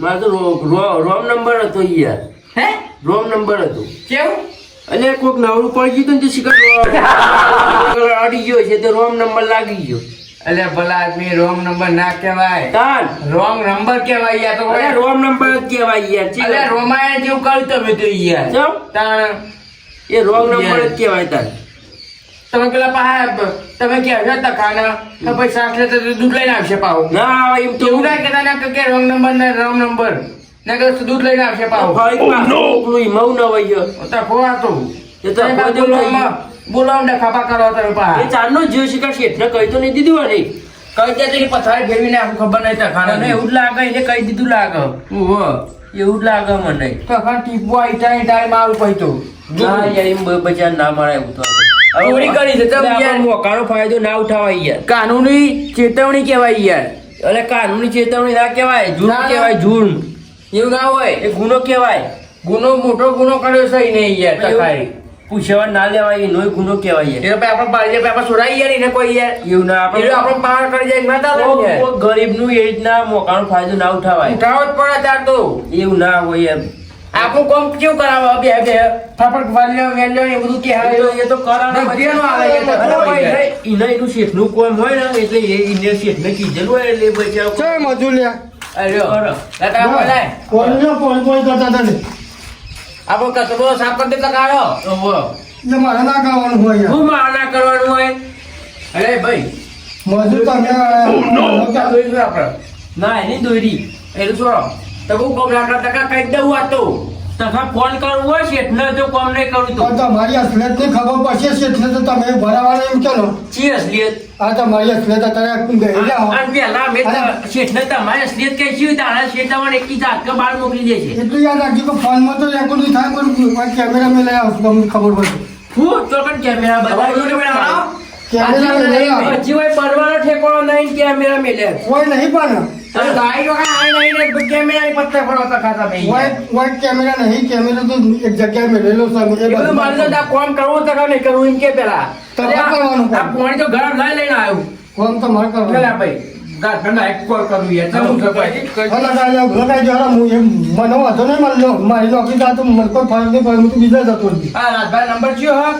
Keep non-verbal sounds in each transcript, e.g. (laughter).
મારે તો રોમ નંબર હતો યાર. હે? રોંગ નંબર હતો. કેવું? એટલે કોઈક નવરું પડી ગયું ને તો શીખર અડી ગયો છે તો રોંગ નંબર લાગી ગયો. એટલે ભલા આદમી રોંગ નંબર ના કહેવાય. તાન. રોંગ નંબર કહેવાય યાર તો અરે રોંગ નંબર જ કહેવાય યાર છે રોમાય રોમાયણ જેવું કર્યું તમે તો યાર? તાણ. એ રોંગ નંબર જ કહેવાય તાર તમે પેલા પાહા તમે કે હશે તખાના પૈસા પછી સાસ તો દૂધ લઈને આવશે પાવ ના એમ તો એવું ના કેતા ના કે રોંગ નંબર ને રોંગ નંબર ના કે દૂધ લઈને આવશે પાહો. ફરી પાછું મોકલું ઈ મઉ ન હોય તો ખોવા તો એ તો તમે ને ખાપા કરો તમે એ પાહા ચારનો જીવ શિકાર શેઠને કહી તો નહીં દીધું અરે કહી દે તો પથારી ફેરવીને આખું ખબર નહીં તખાના મને એવું જ લાગે એને કહી દીધું લાગે. ઓહો. એવું જ લાગે મને. તખાન ટીપવા ઈટા ઈટા મારું પછી તો. ના યાર એમ બજાર ના મળે એવું તો. ચોરી કરી છે, તમે યાર. મોકાનો ફાયદો ના ઉઠાવાય યાર. કાનૂની ચેતવણી કહેવાય યાર. એટલે કાનૂની ચેતવણી ના કહેવાય ના, જુર્મ કહેવાય જુર્મ એવું ના હોય. એ ગુનો કહેવાય. ગુનો મોટો ગુનો કર્યો છે નહીં યાર તખારી પૂછવા ના લેવાય એનો ગુનો કહેવાય એ એટલે આપણે પાડીએ આપણે છોડાઈ યાર એને કોઈ યાર. એવું ના આપણે આપણે પાર કરી જાય ના ચાલે ને ગરીબનું એ રીતના મોકાનો ફાયદો ના ઉઠાવાય. ઉઠાવો જ પડે ત્યાં તો. એવું ના હોય યાર આપણું કોમ કેવું કરાવે બે બે ફાફડ વાલ્યો વેલ્યો એ બધું કે એ તો- એ તો કરાવે બધીનું આવે એ તો અરે ભાઈ, યાર. એને- એને એનું શેઠનું કોમ હોય ને એટલે એ એને શેઠને કીધેલું હોય એટલે બચાવ ચે મજુલિયા અરે કાકા લતા બોલાય કોઈને પોઈ પોઈ કરતા તને આપો આપણો કચરો સાફ કરી દેતા કાઢો. ઓહો. એટલે મારે ના કરવાનું હોય યાર શું ના કરવાનું હોય? અરે ભાઈ. મજુ તમે છે ના એની દોરી. એટલું છોડો તો કોમ લાકડા ટકા કઈ દઉં આ તો. ફોન કરવું હોય શેઠને તો કોમ નહીં કરું તો. તમારી અસલિયતની ખબર પડશે છે એટલે તો તમે ભરાવાના એમ ચલો. ચી અસલિયત આ તમારી અસલિયત અત્યારે ગઈ જાઓ અને પેલા અમે તો શેઠને તમારી અસલિયત કહી છીએ તારા શેઠ તમને એકી જાત કે બહાર મોકલી દે છે. એટલું યાદ રાખજો કે ફોનમાં તો રેકોર્ડ થાય પણ કેમેરા મેં લઈ આવશું તમને ખબર પડશે. હું તો પણ કેમેરા બતાવી YouTube બનાવો? કેમેરા હોય પરવાનો ઠેકાણો નહીં કેમેરા મેલે કોઈ નહીં પણ અરે તો કાંઈ આઈ નહીં ને પત્તે ખાતા ભાઈ કેમેરા નહીં કેમેરા તો એક જગ્યાએ મેળેલો છે એ એટલું મારે તો કોમ કરવું તો નહીં કરવું એમ કે પેલા. તમારે કરવાનું આ પોણી તો ઘર લઈ લઈને આવ્યું. કોમ તો પેલા કરવાનું. ભાઈ. ગાતના એક કોલ કરું યાર તમે લગાઈ લગાઈ જો હું એમ મને હતો ને મળ્યો મારી નોકરી કા તો મને કોઈ ફાઈલ નહીં હું તો બીજા જતો હતી હા રાજભાઈ હા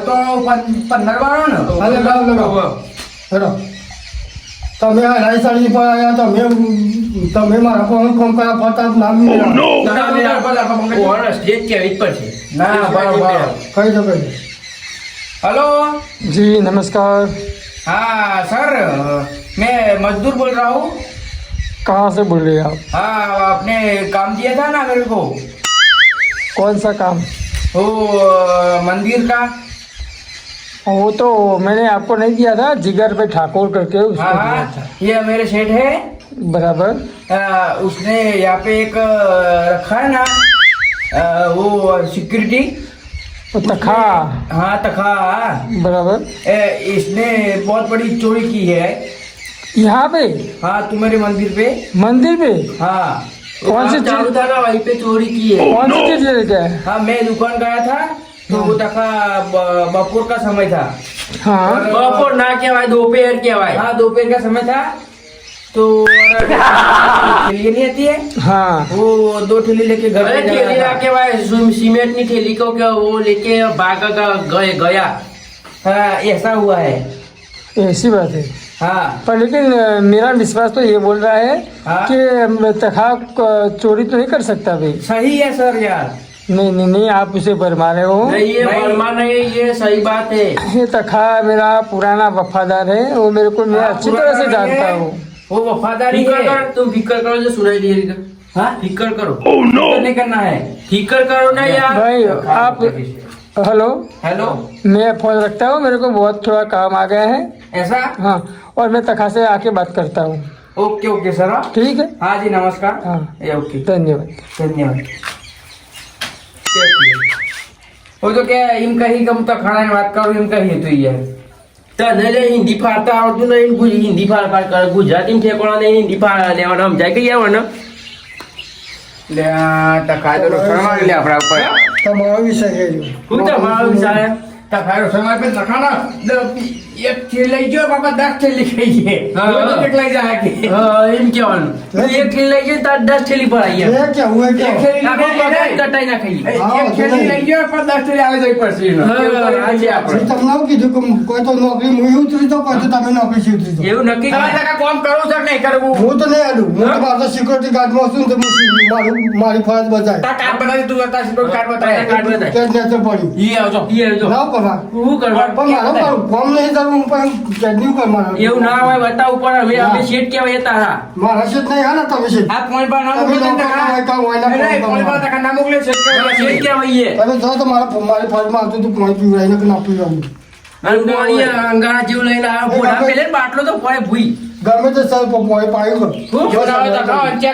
તો પંદર વાળો ને? હા લગાવ લગાવ હેડો. તમે આ રાઈ સાડી પર આયા તમે તમે મારા પર ફોન કર્યા ફરતા નામ નહીં ઓનસ્ટ જે કેવી પર છે ના બરાબર કઈ દો કઈ હેલો? જી નમસ્કાર. હા સર. मैं मजदूर बोल रहा हूँ। कहाँ से बोल रहे आप? हाँ आपने काम दिया था ना मेरे को? कौन सा काम? वो मंदिर का। वो तो मैंने आपको नहीं दिया था जिगर पे ठाकुर करके उसको हाँ दिया हाँ था। ये मेरे सेठ है। बराबर। अ, उसने यहाँ पे एक रखा है ना वो सिक्योरिटी। तखा हाँ तखा बराबर। इसने बहुत बड़ी चोरी की है। यहाँ पे? हाँ तुम्हारे मंदिर पे। मंदिर पे? हाँ। कौन तो सी चीज़? था ना वहीं पे चोरी की है। कौन सी चीज़ लेके आया हाँ मैं दुकान गया था तो वो हाँ। तका बपोर का समय था। हाँ। बपोर ना क्या भाई दोपहर क्या भाई। हाँ दोपहर का समय था। तो (laughs) ठेली नहीं आती है? हाँ। वो दो ठेली लेके घर ठेली लाके भाई सीमेंट नहीं ठेली को क्या वो लेके भागा गया हाँ, ऐसा हुआ है। ऐसी बात है। हाँ। पर लेकिन मेरा विश्वास तो ये बोल रहा है हाँ। कि तखा चोरी तो नहीं कर सकता भाई। सही है सर यार। नहीं नहीं नहीं आप उसे बरमा रहे हो। नहीं ये। वर्मा नहीं ये सही बात है। ये तखा मेरा पुराना वफादार है वो मेरे को मैं अच्छी तरह से जानता हूँ। वो वफादारी है। कर तुम फिकर करो जो सुनाई दे रही हाँ? फिकर करो। तो नहीं करना है। फिकर करो ना यार। भाई आप हेलो हेलो मैं फोन रखता हूँ मेरे को बहुत थोड़ा काम आ गया है ऐसा हाँ और मैं तखा से आके बात करता हूँ ओके ओके सर हाँ? ठीक है हाँ जी नमस्कार हाँ ए, ओके धन्यवाद ધન્યવાદ હું તો કે એમ કહી કે હું તો ખાણાની વાત કરું એમ કહીએ તો યાર તને લે હિન્દી ફાડતા આવડતું નહીં ગુજ- હિન્દી ફાડ ફાડ કરે ગુજરાતી ઠેકોણા નહીં હિન્દી ફાડ લેવાના સમજાય કે આવડે લે આ ટકા તો નુકસાન લે આપણા ઉપર તમારો વિષય છે. હું તમારો વિચાર તા ભાઈ સમય પે લખાણા એક થી લઈ ગયો બાપા દસ થેલી ખાઈ છે હા, હા. રોજ એક લઈ જાય કે એમ કહેવાનું એક થેલી લઈ જાય તાર દસ થેલી પર આવી એ કેવું એ એક કેવું થેલી આખો લઈ પગાર જાય. કટાઈ ના ખાઈએ એક થેલી લઈ ગયો પણ દસ થેલી આવે જઈ પડશે એનો. હા, એવું કરી હા, લઈએ આપણે. પછી તમને કીધું કે કોઈ તો નોકરી હું ઉતરી તો કોઈ તમે નોકરી ઉતરી દો એવું નક્કી તમે કર. કામ કરવું છે નહીં કરવું હું તો નહીં આડું હું તો પાછો સિક્યોરિટી છું તો મારું મારી ફરજ બજાય કાર્ડ બનાવી તું હતા સિક્યોરિટી કાર્ડ તારે કાર્ડ બતાય. તે જ પડ્યું ઈ આવજો ઈ આવજો. ના કરવા. શું કરવા? પણ મારો પણ ફોર્મ નહીં કરવું હું પણ કેદની કર મારા. એવું ના હોય બતાવવું પડે. અમે અમે શેઠ કહેવાય તારા મારા શેઠ નહીં હા ને તમે શેઠ. આ પોઈન્ટ પર ના મોકલે લોકો હોય હોય ના અરે, પર તકા ના મોકલે છે અમે શેઠ કહેવાય તમે જો તો મારા મારી ફરજમાં આવતું હતું પાણી પીવડાવીને કે ના પીવડાવું અને પાણી અંગારા જેવું લઈને આવ્યો ભોળા પેલે બાટલો તો પડે ભૂઈ. ગમે તે સર પાણી પાણી હું? જો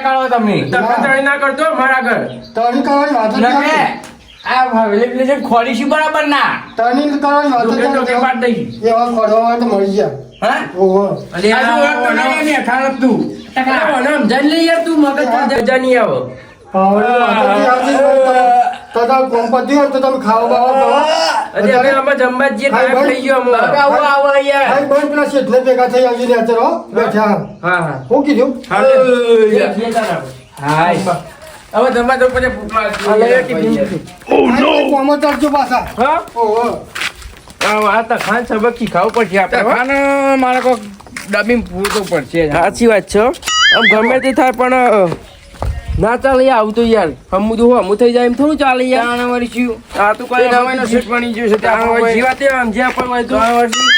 કરો તમે. તકરાર ના કરતો મારા ઘર. તણી કરવાની વાત. આ હવેલી પેલી છે ખોરી છે બરાબર ના. તણી કરવાની વાત જ ડોકે ડોકે પાડ દઈ. એવા ખોરવા માટે મળી ગયા. હા? ઓહો. અલે આ શું ઓળખતો નહીં એની અખાણ તું. આ ઓનમ જન લઈ યાર તું મગજ જન નહીં આવો. પાવડે વાત જ નથી આવતી. તો ગણપતિ હોય તો તમે ખાવા બાવા અરે હવે અમે જમવા જઈએ ટાઈમ થઈ ગયો અમારો. આવો, આવો યાર. ભાઈ બંધ પેલા શેઠને ભેગા થઈ આવજો ને અત્યારે બેઠા. હા હા. હું કીધું? હા લે. હવે તમે તો પછી ભૂખ લાગશે. આ લઈ લે ટિફિન. કોમો ચાલજો પાછા હા ઓહો આ આ તો ખાન સબક શીખાવવું પડશે આપણે હો. મારે કોક ડબ્બી પૂરતું પડશે. સાચી વાત છે આમ ગમે તે થાય પણ ના ચાલે આવું તો યાર. હમું તો હમું થઈ જાય એમ થોડું ચાલે યાર. વળી શું? આ તો કોઈ તે નવાઈનો સેટ બની ગયો છે તે તાણ આપણો હોય, કોઈ- આમ જ્યાં પણ હોય તો.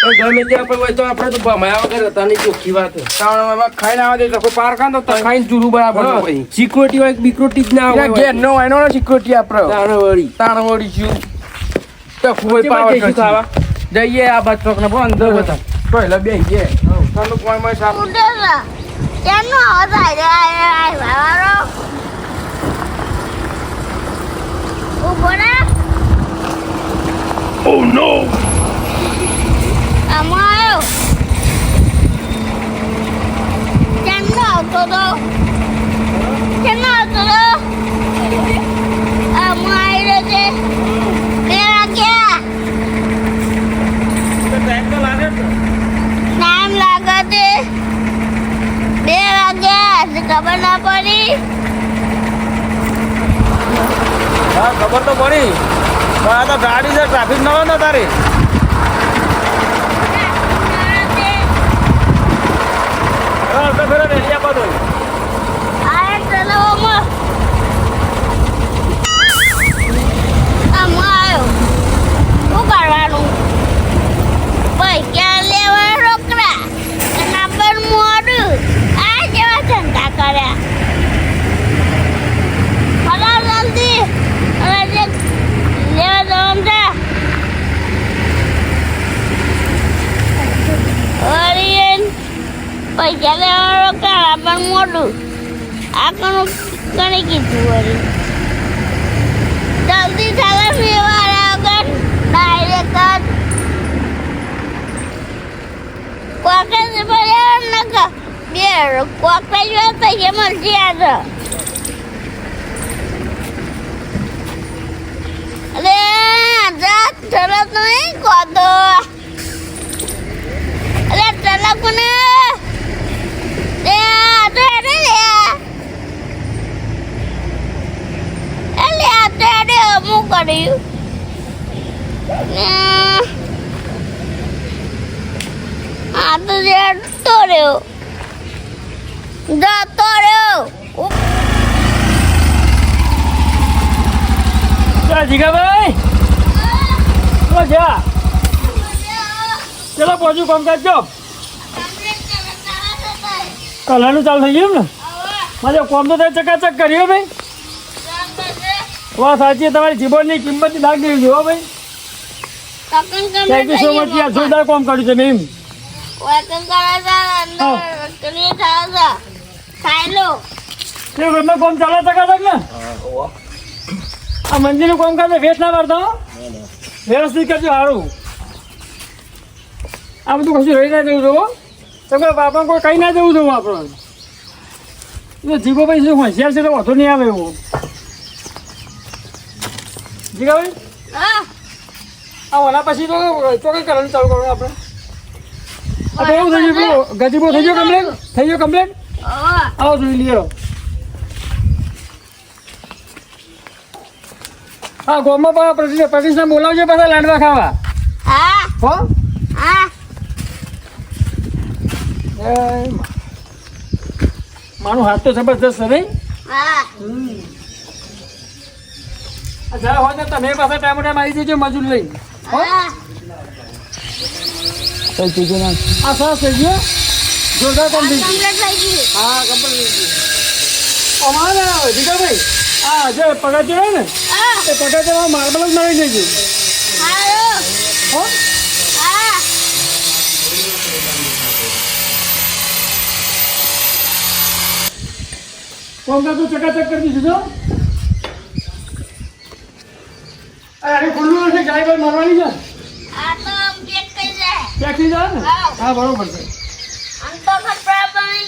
પણ ગમે ત્યાં પણ હોય તો આપણે તો ભમાયા વગર હતા નહીં ચોખ્ખી વાત. તાણે હવે ખાઈને આવવા દે તો કોઈ પાર ખાન તો ખાઈને જુરું બરાબર. સિક્યુરિટી હોય. કે જ ના એટલે હોય. ઘેર નો હોય નો સિક્યુરિટી આપણે તાણ વળી તાણ વળી શું તો ખૂબ પાવર ખાવા? જઈએ આ બાદ ચોક ને અંદર બધા. ટોયલા બે ગયે. ચાલો કોઈ માં સાપ ઉડેલા. કેમનો અવાજ આવી રહ્યો વાળો ઊભો રે ઓ નો આમાં આવ્યો કેમનો આવતો તો? કેમનો આવતો તો? આમાં આવી રહ્યો છે. બે વાગ્યા ટાઈમ લાગે છે. બે વાગ્યા હજી ખબર ના પડી. હા, ખબર તો પડી. પણ આ તો ગાડી છે ટ્રાફિક ન હોય ને તારી. તો ફેરો રેલિયા બધો આ ચલાવવામાં આમાં આવ્યો શું કરવાનું પૈસા લેવા રોકડા એના પર મોડું આ જેવા ધંધા કર્યા હલો જલ્દી હવે જે લેવા જવાનું છે ઓરિયન પૈસા લેવા કાળા પણ મોડું આ કણું કણી કીધું વળી. જલ્દી ચાલે ફેવાળા વગર ડાયરેક્ટ કોકે જ નકા બે કોકે જ પૈસા મળશે આજ અરે જા ચલો નહીં કોદો અરે ચલો કોને કર્યું. આ તો જતો રહ્યો. જતો રહ્યો. જીગાભાઈ. ચલો પહોંચ્યું કામ કરજો કલરનું ચાલુ થઈ ગયું ને મારે કોમ તો તમે ચકાચક કર્યો ભાઈ. વાહ સાચી તમારી જીવનની કિંમત લાગ દેવી હો ભાઈ. થેન્ક યુ સો મચ યાર જોરદાર કોમ કર્યું છે મેમ તે ઘરમાં કામ ચાલે ચકાચક ને? આ મંદિરનું કોમ કાજ વેચ ના મારતા. વ્યવસ્થિત કરજો સારું આ બધું કશું રહી ના જવું જોવો તમે બાપા કોઈ કઈ ના જવું જોવું આપણે. એટલે જીગોભાઈ શું હોશિયાર છે તો વાંધો નહીં આવે એવો. જીગાભાઈ? આ ઓલા પછી તો તો કઈ કરવાનું ચાલુ કરવાનું આપણે? એવું થઈ ગયું ગજીબો થઈ ગયો કમ્પ્લેટ થઈ ગયો કમ્પ્લેટ આવો જોઈ લઈએ હા ગોમાં પણ પ્રતિષ્ઠા બોલાવજો પાછા લાડવા ખાવા. હા. હો? હા. મારું હાથ તો જબરદસ્ત છે નહીં હા. આ જરા હોય ને તમે પાછા ટાઈમ ટાઈમ આવી જજો મજૂર લઈ હા? આ સરસ થઈ ગયો જોરદાર કામ થઈ ગયું. કમ્પ્લીટ થઈ ગયું. હા અમારે જીગાભાઈ આ જે પગાર ને હા. એ પગાર માર્બલ જ મારી જઈ ગયું હો હા? કોમ કા તું ચકાચક કરી દીધું તો અરે ખુલ્લું હશે ગાય ભાઈ મારવાની છે. આ તો જાય. ને. હા. હા બરોબર છે. આમ તો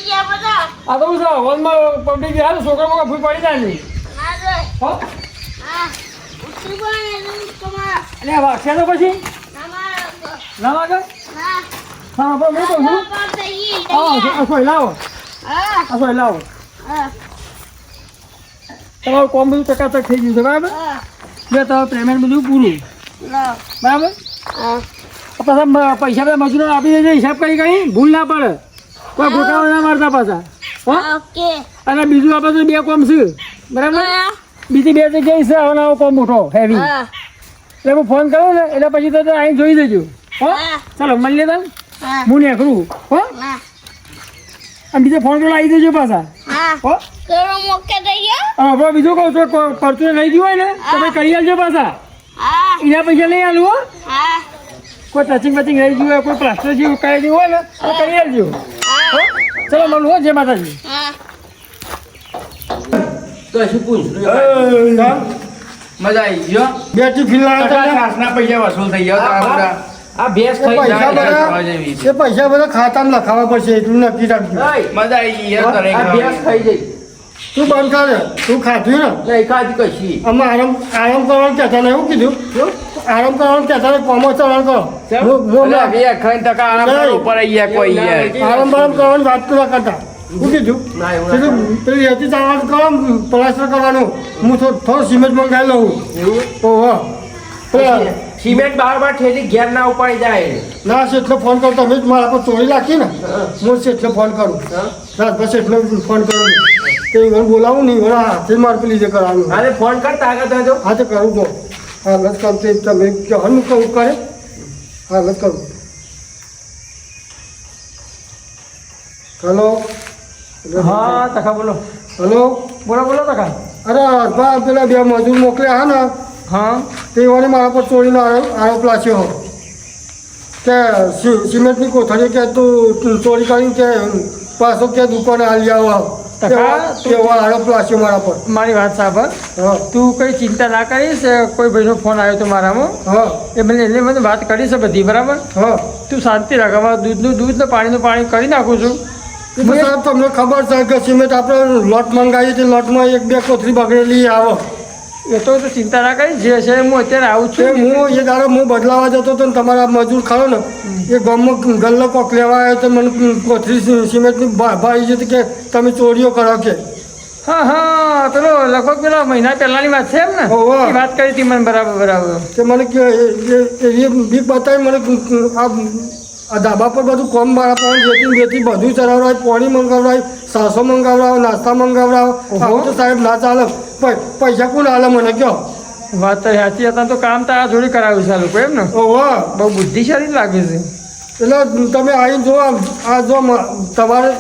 ગયા બધા. આ તો શું હોલમાં પબ્લિક હાલ છોકરા મોકરા ફૂલ પડી જાય નહીં ના હો? હા. ઉતરી પણ તમારા. અને તો પછી? ના વાગે? હા. હા પણ મેં ગઈ હા સોય લાવો. હા. લાવો. હા. તમારું કોમ બધું ચકાચક થઈ ગયું છે બરાબર? બે એટલે તમારું પેમેન્ટ બધું પૂરું. બરાબર? હા. પાછા પૈસા બધા મજૂરો આપી દેજો હિસાબ કરી કરી ભૂલ ના પડે. કોઈ ગોટાળો ના મારતા પાછા. હો? ઓકે. અને બીજું આપણે તો બે કોમ છે. બરાબર? બીજી બે જગ્યાએ છે હવે નવો કોમ મોટો હેવી એટલે હું ફોન કરું ને એટલે પછી તો અહીં જોઈ દેજો. હો? ચાલો મળી લે હા. હું નીકળું. હો? હા. અને બીજો ફોન તો આવી દેજો પાછા. હા. બીજું કહું છું પરચું લઈ ગયું હોય ને તો ભાઈ કરી આલજો પાછા. એના પૈસા નહીં આલું હો. કોઈ ટચિંગ બચિંગ રહી ગયું હોય કોઈ પ્લાસ્ટર જેવું કઈ ગયું હોય ને તો કરી આવજો હો. હા? ચલો મળું હો જય માતાજી. તો શું પૂછ્યું મજા આવી ગયો? બેટી ફિલ્લા પચાસ પૈસા વસૂલ થઈ ગયા આ- તારા બધા. આ ભેંસ ખાઈ પૈસા જાય. બધા ખાવા જેવી એ પૈસા બધા ખાતામાં લખાવવા પડશે એટલું નક્કી રાખજો. મજા આવી ગઈ આ ભેંસ ખાઈ જાય. તું બંધ કરે તું ખાધું ને? નહીં ખાધી કશી? આમાં આરામ આરામ કરવાનું કહેતા ને એવું કીધું? આરામ કરવાનું કહેતા ને કોમો કરવાનું કરો. હું- હું ખાઈને ટકા આરામ. કરો ઉપર આઈ કોઈ. આરામ બારામ કરવાની વાત કરવા ના કરતા. શું કીધું? કીધું પેલી રેતી ચાલવાનું કરો પ્લાસ્ટર કરવાનું. હું થોડું થોડું સિમેન્ટ મંગાવી લઉં. એવું? ઓહો. પેલા સિમેન્ટ બાર બાર ઠેલી ઘેર ના ઉપાડી જાય. ના છે એટલે ફોન કરું. તમે જ મારા પર ચોરી રાખી ને? હું. છે એટલે ફોન કરું. હા? બસ એટલે ફોન કરું. તો એ ઘર બોલાવું નહીં હા હાથે માર પેલી જે કરવાનું. અરે ફોન કરતા આગળ તો. હા તો કરું તો હા લસ કરું તે તમે કહેવાનું કહું કરે. હા લસ કરું. હલો? હા તખા બોલો. હલો? બોલો બોલો તખા. અરે અડધા પેલા બે મજૂર મોકલ્યા હા ને. હા તે વળી મારા પર ચોરીનો આરોપ લાગ્યો. કે સી- સિમેન્ટની કોથળી કે તું ચોરી કરી કે પાછો કે દુકાને હાલી આવો મારા પર. મારી વાત સાંભળ. તું કઈ ચિંતા ના કરીશ કોઈ ભાઈનો ફોન આવ્યો તો મારામાં. હા. એ મને એટલે મને વાત કરી છે બધી બરાબર? હા. તું શાંતિ રાખ અમારે દૂધનું દૂધ ને પાણીનું પાણી કરી નાખું છું. તમને ખબર છે કે સિમેન્ટ આપણે લોટ મંગાવીએ તે લોટમાં એક બે કોથળી બગડેલી આવે. એ તો ચિંતા ના કરી જે છે હું અત્યારે આવું છું. હું એ દાડો હું બદલાવા જતો હતો ને તમારા મજૂર ખરો ને એ ગામમાં ગલ્લો કોક લેવા આવ્યો તો મને કોથળી સિમેન્ટની ભાઈ જતી કે તમે ચોરીઓ કરો કે. હા હા પેલો લગભગ પેલા મહિના પહેલાની વાત છે એમ ને. એ વાત કરી હતી મને બરાબર બરાબર. કે મને કે એ- બીક બતાવી મને આ આ ધાબા પર બધું કોમ મારા પણ જેથી જેથી બધું ચડાવડાય પાણી મંગાવડાવે સાસો મંગાવડાવો નાસ્તા મંગાવડાવો. આવું તો સાહેબ ના ચાલે. પૈસા કોણ હાલે મને કયો વાત તો સાચી હતા તો કામ તો આ જોડી કરાવ્યું છે આ લોકો એમ ને? ઓહો. બહુ બુદ્ધિશાળી લાગે છે. એટલે તમે આવીને જો આ- જો તમારે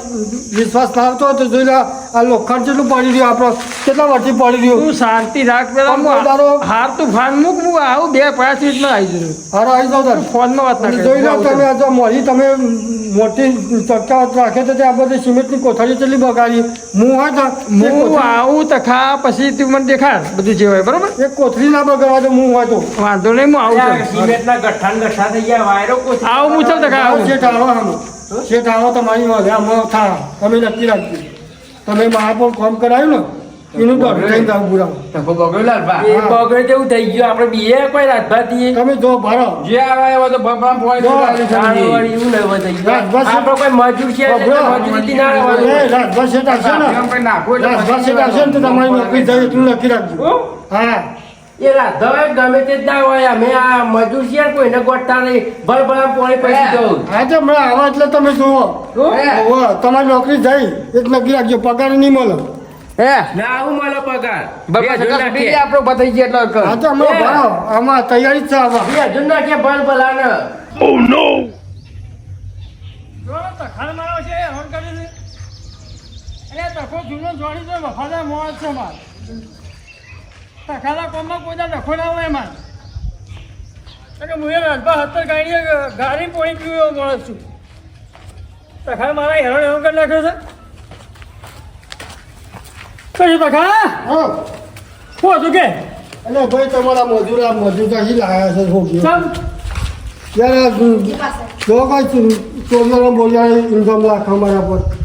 વિશ્વાસ ના આવતો તો જોઈ લે આ લોખંડ જેટલું પડી રહ્યું આપણો કેટલા વર્ષથી પડી રહ્યું? તું શાંતિ રાખ પેલા હું તારો- હાર તું ફાન મૂક હું આવું બે પાંચ મિનિટમાં આવી જઉં હારો આવી જાઉં તારે. ફોનમાં વાત ના જોઈ લો તમે આ જો મોડી તમે મોટી ચક્કા રાખે તો આ બધી સિમેન્ટની કોથળી ચલી બગાડી. હું હોય તો હું આવું તો ખા પછી તું મને દેખાડ બધું જે હોય બરોબર? એક કોથળી ના બગાડવા તો હું હોય તો. વાંધો નહીં હું આવું સિમેન્ટના ગઠ્ઠા ગઠ્ઠા થઈ ગયા વાયરો આવું હું તકા આવું. શેઠ આવો આમ શેઠ આવો તમારી વાલે આમાં થા. તમે નક્કી રાખજો. તમે મારા ફોન કરાવ્યું ને એનું જાવ બુરામાં ટકો બગડ્યો તેવું થઈ ગયું? આપણે બીએ કોઈ રાજભાતી તમે જો ભરો. જે આવે એવો તો ભગવાન પોણી જો. આપણો કોઈ મજૂર છે. મજૂરીથી ના એ રહેવાનું. રાજભા શેઠ આવશે ને? એમ કંઈ નાખો એટલે રાજભા આવશે ને તો તમારી નોકરી જાય એટલું લખી રાખજો. હો? હા એ રાધવે ગમે તે ના હોય અમે આ મજૂર છે કોઈને ગોઠતા નહીં. ભલ ભલા પોણી પૈસી દઉં હા તો હમણાં આવા એટલે તમે જુઓ. હે? તમારી નોકરી જઈ એક નક્કી રાખજો પગાર નહીં મળે. હે ના આવું મળે પગાર. આપણો બતાઈ ગયો એટલો હા તો હમણાં એ. આમાં તૈયારી છે આમાં. બે હજુ નાખીએ ભલ ભલાને. જો તખાર મારો છે હેરાન કરે છે અરે તખો જૂનો જોડી તો વફાદાર મોત છે માર. તખાના કોમમાં કોઈ દા લખો ના હોય એમાં. એટલે કે હું એ રાજભા હતર ગાડી ગાડી પોણી પીવું એવો માણસ છું. તખા મારા હેરણ એવું કરી નાખ્યો છે? કશું તખા હા. શું હતું કે? એટલે ભાઈ તમારા મજૂર આ મજૂર તો લાયા છે છોકરીઓ યાર જો કઈ ચોરનો બોલ્યા ઇન્કમ રાખવા મારા પર.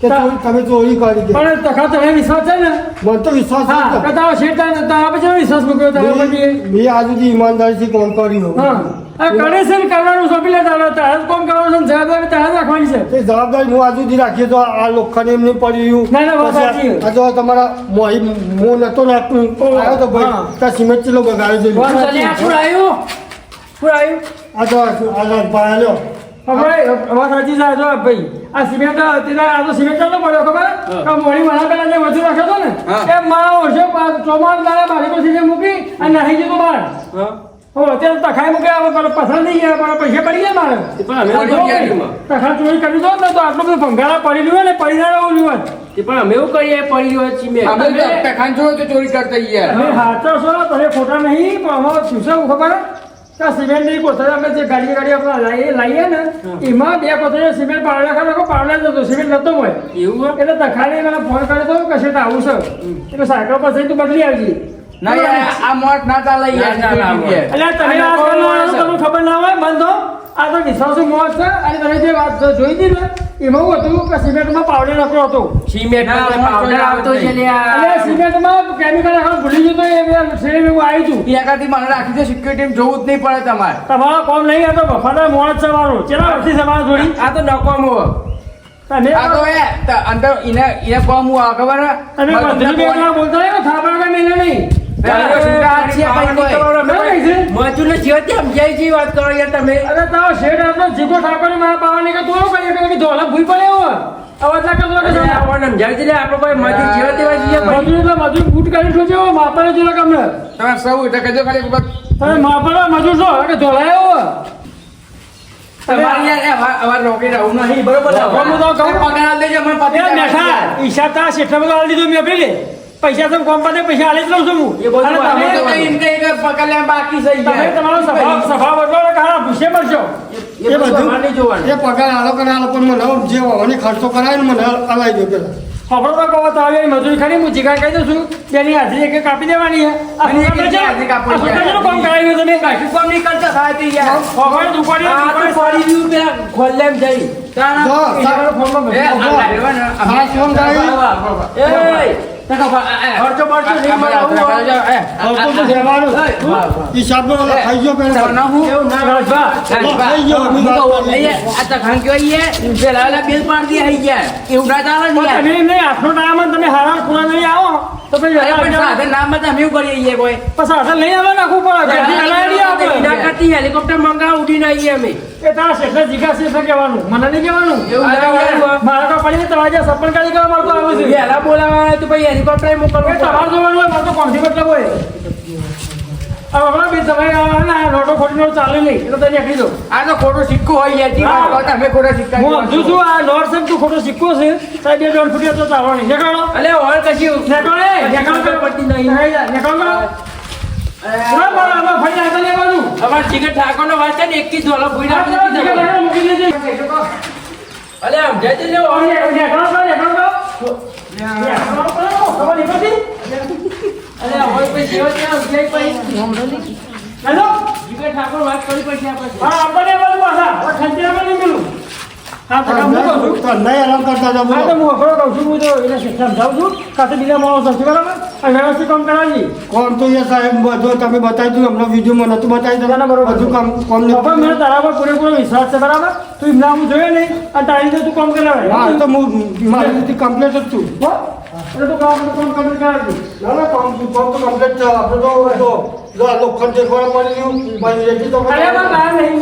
કે તમે ચોરી કરી દે પણ તખા તમે વિશ્વાસ છે ને? મને તો વિશ્વાસ હા કદાચ તારા પછી વિશ્વાસ મૂક્યો તારા પછી મેં- મેં ઈમાનદારીથી કામ કર્યું હા. આ કરે છે ને કરવાનું સોંપી લે તારે તારે કોમ કરવાનું છે જવાબદારી તારે રાખવાની છે. તે જવાબદારી હું આજુથી રાખીએ તો આ લોકોને એમને પડ્યું ના, ના, વાત સાચી. આ જો તમારા મોહી મો નતો નાખતું. આવ્યો તો ભાઈ. ત્યાં સિમેન્ટ ચીલો બગાડ્યો છે. શું આવ્યું? આ તો આ પાયા લ્યો. હવે વાત સાચી છે જો ભાઈ. આ સિમેન્ટ આ તો સિમેન્ટ નતો પડ્યો ખબર? કે મોડી મારા પેલા જે વજુ રાખ્યો ને એ માં વર્ષે ચોમાસ દાડા બારી પર સિમેન્ટ મૂકી અને નાહી જતો બહાર. હો. અત્યારે તખાઈ મૂકે હવે પેલો પસંદ નહીં ગયા પણ પૈસા પડી ગયા મારે. પણ. તખા ચોરી કરી દો ને તો આટલું બધું ભંગારા પડી રહ્યું ને પડી ના રહ્યું હોય. પણ અમે એવું કરીએ પડી હોય છીએ અમે તો ચોરી કરતા ગયા હા તો છો તમે ખોટા નહીં પણ અમારો શું ખબર? આ સિમેન્ટની કોથળી અમે જે ગાડી ગાડી આપણે લાવીએ લાવીએ ને એમાં બે કોથળી સિમેન્ટ પાડે ખરો પાડે જતો સિમેન્ટ નતો હોય એવું? એટલે મને ફોન કર્યો તો કશે આવું છે. એટલે સાયકલ પર તું બદલી આવજી. ના આ મોટ ના ચાલે. એટલે તમે આ. તમને ખબર ના હોય? બંધો આ તો વિશ્વાસુ મોત છે? અને તમે જે વાત જોઈ હતી ને એમાં એવું હતું કે સિમેન્ટમાં પાવડર નાખ્યો હતો. સિમેન્ટમાં અમારે પાવડર આવતો છે એટલે સિમેન્ટમાં કેમિકલ નાખવાનું ભૂલી ગયું તો એ શરીર એવું આવ્યું હતું ત્યાંથી મને રાખી છે સિક્યુરિટી જોવું જ નહીં પડે તમારે. તમારો કોમ નહીં આ તો વફાદાર મોણસ છે મારો. ચેલા વર્ષથી જોડી? આ તો નકોમો તમે આ તો એ અંદર એને એને કોમ હું ખબર હે? કોણ- બોલતા ને મેલે નહીં? બરાબર. જીવતી સમજાય છે વાત કરો યાર તમે. અરે તારો શેઠ આટલો જીગો ઠાકોર મારા પાવાની કે તું કે ભૂઈ પડે એવો. અવાજ ના કરતો કે આપણે મજૂર જીવતી હોય મજૂર એટલે મજૂર ફૂટ કરી છો જેવો માપાને જોડે કમને તમે સૌ એટલે કહેજો ખાલી એક વખત તમે માપાના મજૂર છો કે ધોલા એવો. ને? ઈશા તા શેઠને બધા દીધું મેં પેલે પૈસા તમે કોમ પાસે પૈસા આલી જ લઉં છું હું. એ બધું અને તો તમે કઈ એમ કહીએ કે પગાર લેવા બાકી છે તમે તમારો સ્વભાવ સ્વભાવ બદલો કે ભૂસે મળશો એ બધું જોવાનું. એ પગાર આલો કરે આલો પણ મને જે હોવાની ખર્ચો કરાય ને મને અલાઈ દો પેલા. ખબર તો કહો તો મજૂરી ખરી હું જીગા કહી દઉં છું. તેની હાજરી એક કાપી દેવાની કામ કરાવ્યું તમે કશું કામ નહીં કરતા સાહેબ યાર. ખબર દુપાડી આ તો પડી ગયું પેલા ખોલ્લે જઈ. એ, આ ખાસ ફોન. એ ખર્ચો બરચો નહીં તો ખાઈ ગયો પેલા. એવું ના રાજભા, ખાઈ ગયો આ પેલા બિલ પાડી એવું ના ચાલે ટાઈમ તમે હારા ખુલા નહીં આવો. તો પછી અરે પણ પછી સાથે નામ બધા અમે એવું કરીએ કોઈ પછી હાથે લઈ આવે નાખવું પડે કરતી હેલિકોપ્ટર મંગાવ ઉડીને નાઈએ અમે. એ તારા શેઠને જીગા શેઠને કહેવાનું? મને નહીં કહેવાનું? મારે તો પડીને તમારે સપન કાઢી કરવા મારતો આવે છે. વહેલા બોલાવવા તો પછી હેલિકોપ્ટર મોકલવું તમારે જોવાનું હોય મારે તો મતલબ હોય. હમણાં બી તમે ના નોટો ખોટીનો ચાલે નહીં. એટલે તમે નીકળી દો આ તો ખોટો સિક્કો હોય યાર. કરો, તમે ખોટા સિક્કા હું સમજુ છું? આ નોટ છે તું ખોટો સિક્કો છે. સાહેબ બે દોઢ ફૂટિયા તો ચાલવાની નીકળો. અલે ઓળ કશું. નીકળો એ. નીકળો ખબર પડતી નહીં. નીકળો ના લેવાનું અમાર જીગર ઠાકોર નો વાત છે ને એક કી ધોલા ભૂઈ નાખી મૂકી દેજે. અલે સમજાય છે ઓળ. નીકળો તો કરો કરો કરો ઠાકોર વાત કરી નહીં હા તો છું તમને હેરાન કરતા હતા હા તો બોલો. હું અખરો કહું છું હું તો એને સમજાવું છું. કાં તો બીજા માણસો બરાબર? અને વ્યવસ્થિત કામ કરાવી? કોમ તો એ સાહેબ બધું તમે બતાવી દીધું હમણાં વિડીયોમાં નતું બતાવી દેવાના બરોબર. બધું કામ કોમ તો પણ મને તારા પર પૂરેપૂરો વિશ્વાસ છે બરાબર? તું એમના હું જોયો નહીં અને તારી તું કામ કરાવે. હા તો હું મારી રીતે કમ્પ્લેટ જ છું? એટલે તું કામ કામ કમ્પ્લીટ કરાવી. ના ના કામ કામ તો કમ્પ્લેટ છે આપણે તો જો જો આ લોખંડ ટેકવાળા મળી ગયું મારી રેતી તો અરે પણ બહાર નહીં?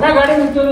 ત્યાં ગાડી હતો.